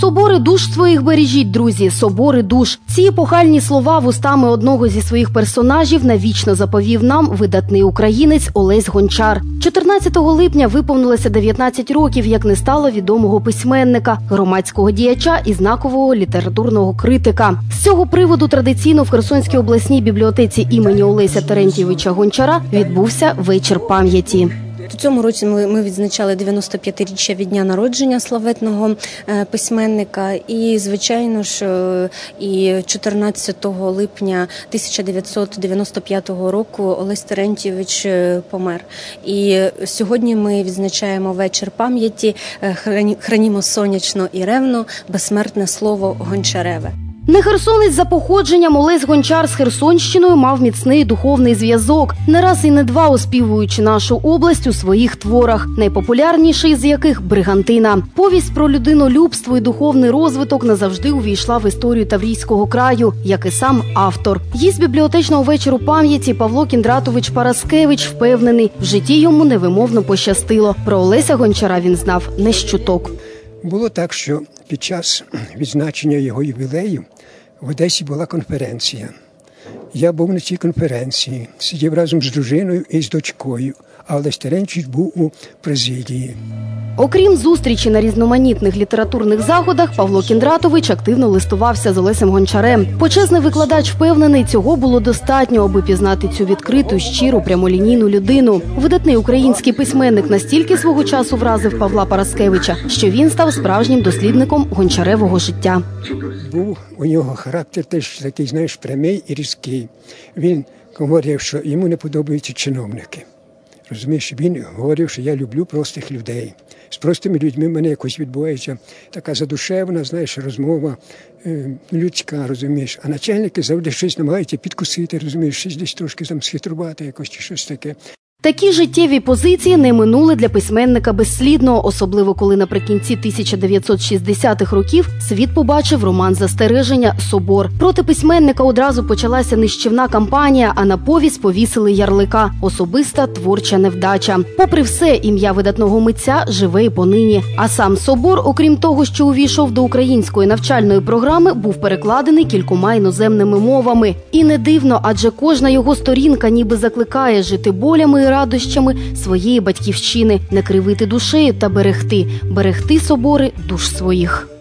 Собори душ своїх бережіть, друзі, собори душ. Ці епохальні слова вустами одного зі своїх персонажів навічно заповів нам видатний українець Олесь Гончар. 14 липня виповнилося 19 років, як не стало відомого письменника, громадського діяча і знакового літературного критика. З цього приводу традиційно в Херсонській обласній бібліотеці імені Олеся Терентьєвича Гончара відбувся вечір пам'яті. У цьому році ми, ми відзначали 95-річчя від дня народження славетного е, письменника. І, звичайно ж, е, і 14 липня 1995 року Олесь Терентьєвич е, помер. І сьогодні ми відзначаємо вечір пам'яті «Храні- Хранімо сонячно і ревно, безсмертне слово Гончареве. Не херсонець за походженням Олесь Гончар з Херсонщиною мав міцний духовний зв'язок, не раз і не два оспівуючи нашу область у своїх творах, найпопулярніший з яких бригантина. Повість про людинолюбство і духовний розвиток назавжди увійшла в історію Таврійського краю, як і сам автор. Гість бібліотечного вечору пам'яті Павло Кіндратович Параскевич впевнений, в житті йому невимовно пощастило. Про Олеся Гончара він знав не з чуток. Було так, що під час відзначення його ювілею в Одесі була конференція. Я був на цій конференції, сидів разом з дружиною і з дочкою, а Олесь був у президії. Окрім зустрічі на різноманітних літературних заходах, Павло Кіндратович активно листувався з Олесем Гончарем. Почесний викладач впевнений, цього було достатньо, аби пізнати цю відкриту, щиру, прямолінійну людину. Видатний український письменник настільки свого часу вразив Павла Параскевича, що він став справжнім дослідником гончаревого життя. Був у нього характер теж такий, знаєш, прямий і різкий. Він говорив, що йому не подобаються чиновники. Розумієш, він говорив, що я люблю простих людей. З простими людьми в мене якось відбувається така задушевна, знаєш, розмова е, людська, розумієш. А начальники завжди щось намагаються підкусити, розумієш, щось десь трошки там схитрувати, якось чи щось таке. Такі життєві позиції не минули для письменника безслідно, особливо коли наприкінці 1960-х років світ побачив роман застереження Собор. Проти письменника одразу почалася нищівна кампанія, а на повість повісили ярлика особиста творча невдача. Попри все, ім'я видатного митця живе і понині. А сам собор, окрім того, що увійшов до української навчальної програми, був перекладений кількома іноземними мовами. І не дивно, адже кожна його сторінка ніби закликає жити болями радощами своєї батьківщини, не кривити душею та берегти, берегти собори душ своїх.